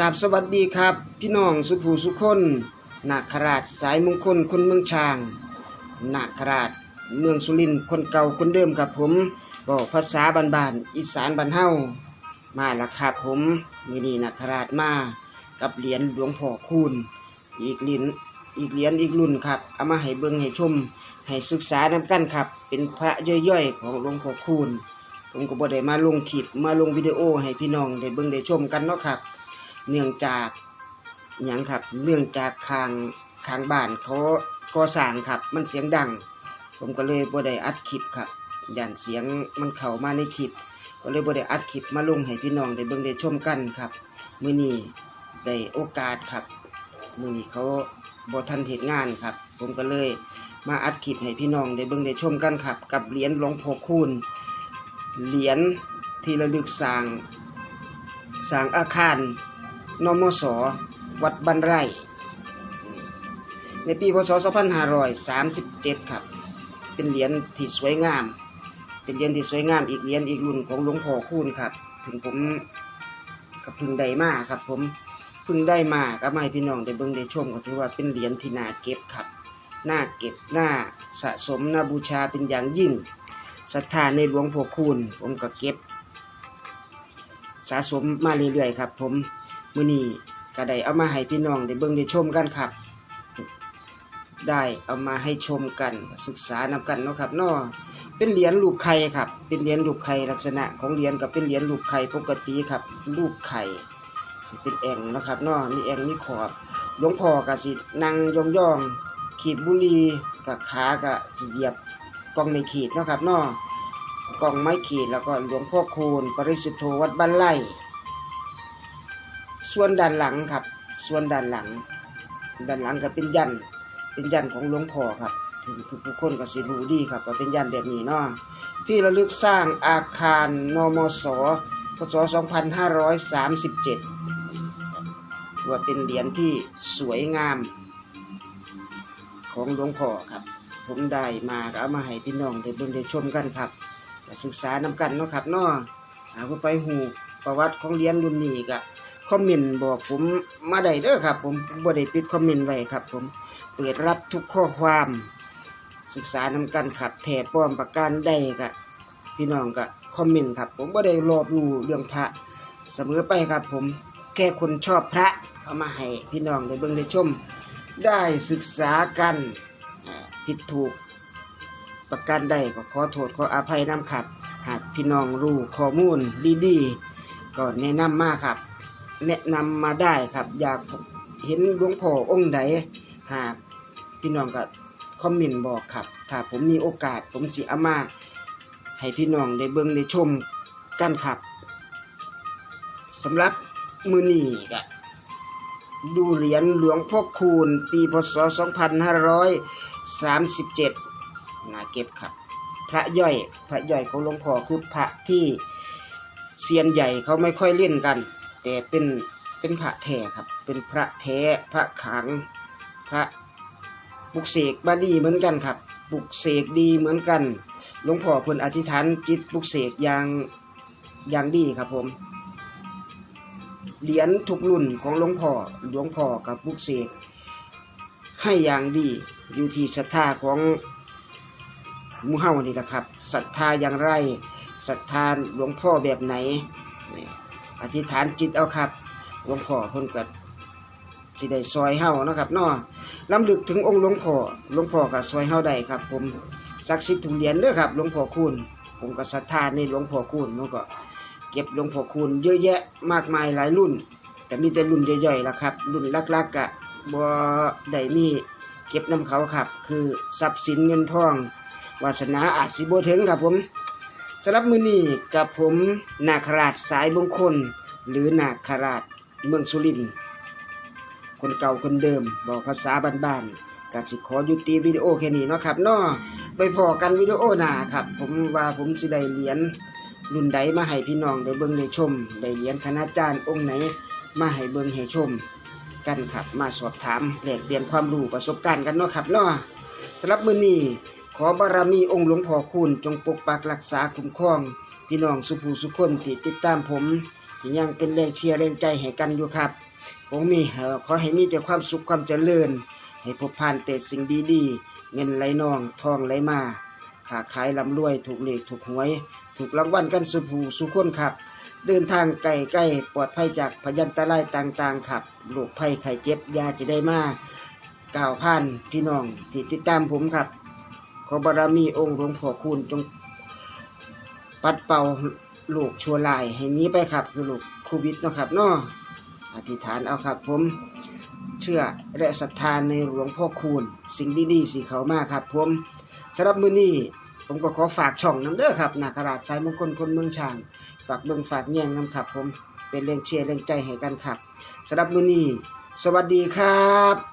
กับสวัสดีครับ พี่น้องสุภูสุคนนาคราชสายมงคลคนเมืองช้างนาคราชเมืองสุรินทร์คนเก่าคนเดิมครับผมบอกภาษาบ้านๆอีสานบ้านเฮามาและครับผมมีนี่นาคราชมากับเหรียญหลวงพ่อคูณอีกเหรียญอีกเหรียญอีกรุ่นครับเอามาให้เบิ่งให้ชมให้ศึกษานำกันครับ เป็นพระย่อยๆ ของหลวงพ่อคูณผมก็บ่ได้มาลงคลิปมาลงวิดีโอให้พี่น้องได้เบิ่งได้ชมกันเนาะครับ เนื่องจากหยังครับเนื่องจากคางคางบ้านเขาก่อสร้างครับ มันเสียงดัง ผมก็เลยบ่ได้อัดคลิปครับย่านเสียงมันเข้ามาในคลิป ก็เลยบ่ได้อัดคลิปมาลงให้พี่น้องได้เบิ่งได้ชมกันครับมื้อนี้ได้โอกาสครับมื้อนี้เขาบ่ทันเฮ็ดงานครับ ผมก็เลยมาอัดคลิปให้พี่น้องได้เบิ่งได้ชมกันครับ กับเหรียญหลวงพ่อคูณเหรียญที่ระลึกสร้างสร้างอาคาร นมสวัดบันไร่ ในปีพศ 2537 ครับ เป็นเหรียญที่สวยงาม เป็นเหรียญที่สวยงามอีกเหรียญอีกรุ่นของหลวงพ่อคูณครับ ถึงผมกับพึ่งได้มาครับ ผมพึ่งได้มาก็มาให้พี่น้องได้เบิ่งได้ชมก็ถือว่าเป็นเหรียญที่น่าเก็บครับน่าเก็บน่าสะสมน่าบูชาเป็นอย่างยิ่งศรัทธาในหลวงพ่อคูณผมก็เก็บ สะสมมาเรื่อยๆครับ ผม มื้อนี้ก็ได้เอามาให้พี่น้องได้เบิ่งได้ชมกันครับ ได้เอามาให้ชมกันศึกษานำกันเนาะครับเนาะเป็นเหรียญรูปไข่ครับ เป็นเหรียญรูปไข่ลักษณะของเหรียญกับเป็นเหรียญรูปไข่ปกติครับรูปไข่เป็นแองนะครับเนาะมีแองมีขอบหลวงพ่อก็สินั่งยองขีดบุรีกับขาก็สิเหยียบกล้องไม่ขีดเนาะครับเนาะกล้องไม้ขีดแล้วก็หลวงพ่อคูณปริสุทธโธวัดบ้านไร่ ส่วนด้านหลังครับ ส่วนด้านหลัง ด้านหลังก็เป็นยันเป็นยันของหลวงพ่อครับถึงผู้คนก็สิรู้ดีครับว่าเป็นยันแบบนี้เนาะที่ระลึกสร้างอาคารนมสพศ 2537ถือว่าเป็นเหรียญที่สวยงาม ของหลวงพ่อครับ ผมได้มาก็เอามาให้พี่น้องได้เบิ่งได้ชมกันครับศึกษานำกันเนาะครับเนาะหาผู้ไปหูประวัติของเหรียญรุ่นนี้ก็ คอมเมนต์บอกผมมาได้เด้อครับ ผมบ่ได้ปิดคอมเมนต์ไว้ครับ ผมเปิดรับทุกข้อความศึกษานำกันขับแถบป้อมประการใดก็พี่น้องก็คอมเมนต์ครับ ผมบ่ได้รอบรู้เรื่องพระเสมอไปครับ ผมแค่คนชอบพระเอามาให้พี่น้องได้เบิ่งได้ชม ได้ศึกษากันผิดถูกประการใดก็ขอโทษขออภัยนำครับ หากพี่น้องรู้ข้อมูลดีๆก็แนะนำมากครับ แนะนำมาได้ครับ อยากเห็นหลวงพ่อองค์ใดหากพี่น้องก็คอมเมนต์บอกครับ ถ้าผมมีโอกาสผมสิเอามาให้พี่น้องได้เบิ่งได้ชมกันครับสำหรับมือนี้ก็ดูเหรียญหลวงพ่อคูณ ปีพศ 2537นาเก็บครับ พระย่อยพระย่อยของหลวงพ่อคือพระที่เซียนใหญ่เขาไม่ค่อยเล่นกัน แต่เป็นเป็นพระแท้ครับ เป็นพระแท้พระขังพระปลุกเสกมาดีเหมือนกันครับปลุกเสกดีเหมือนกันหลวงพ่อเพิ่นอธิษฐานจิตปลุกเสกอย่างอย่างดีครับผมเหรียญทุกรุ่นของหลวงพ่อหลวงพ่อกับปลุกเสกให้อย่างดีอยู่ที่ศรัทธาของมู่เฮานี่แหละครับศรัทธาอย่างไรศรัทธาหลวงพ่อแบบไหน อธิษฐานจิตเอาครับหลวงพ่อเพิ่นก็สิได้ซอยเฮานะครับเนาะลำลึกถึงองค์หลวงพ่อหลวงพ่อก็ซอยเฮาได้ครับ ผมศักดิ์สิทธิ์ทุกเหรียญเด้อครับหลวงพ่อคุณผมก็ศรัทธาในหลวงพ่อคูณผมก็ เก็บหลวงพ่อคูณเยอะแยะมากมายหลายรุ่น แต่มีแต่รุ่นย่อยๆล่ะครับ รุ่นลักๆกะบ่ได้มีเก็บนํเขาครับ คือทรัพย์สินเงินทองวาสนาอาจสิบ่ถึงครับผม สำหรับมือนี้กับผมนาคราชสายมงคล หรือนาคราชเมืองสุรินทร์คนเก่าคนเดิมบอกภาษาบ้านๆก็สิขอยุติวิดีโอแค่นี้เนาะครับเนาะไปพอกันวิดีโอหน้าครับ ผมว่าผมสิได้เหรียญรุ่นใดมาให้พี่น้องได้เบิ่งได้ชมได้เหรียญคณาจารย์องค์ไหนมาให้เบิ่งให้ชม กันครับมาสอบถามแลกเปลี่ยนความรู้ประสบการณ์กันเนาะครับเนาะสำหรับมื้อนี้ อบารมีองค์หลวงพ่อคูณจงปกปักรักษาคุ้มครอง พี่น้องสุภูสุคนที่ติดตามผมยังเป็นแรงเชียร์แรงใจให้กันอยู่ครับผมมีขอให้มีแต่ความสุขความเจริญ ให้พบผ่านแต่สิ่งดีๆ เงินไหลนองทองไหลมาค้าขายร่ำรวยถูกเลขถูกหวย ถูกรางวัลกันสุภูสุคนครับ เดินทางไกลใกล้ปลอดภัยจากพยันตรายต่างๆครับโรคภัยไข้เจ็บยาจะได้มาก่าวผ่านพี่น้องที่ติดตามผมครับ อบารมีองค์หลวงพ่อคูณจงปัดเป่าลูกชั่วลายให้หนี้ไปครับคือลูกโควิดนะครับเนาะอธิษฐานเอาครับ ผมเชื่อและศรัทธาในหลวงพ่อคูณ สิ่งดีๆสีเขามากครับผมสำหรับมือนี้ผมก็ขอฝากช่องน้ำเด้อครับนาคราชสายมงคลคนเมืองช้าง ฝากเบิ่งฝากแย่งน้ำครับ ผมเป็นแรงเชียร์แรงใจให้กันครับสำหรับมือนี้สวัสดีครับ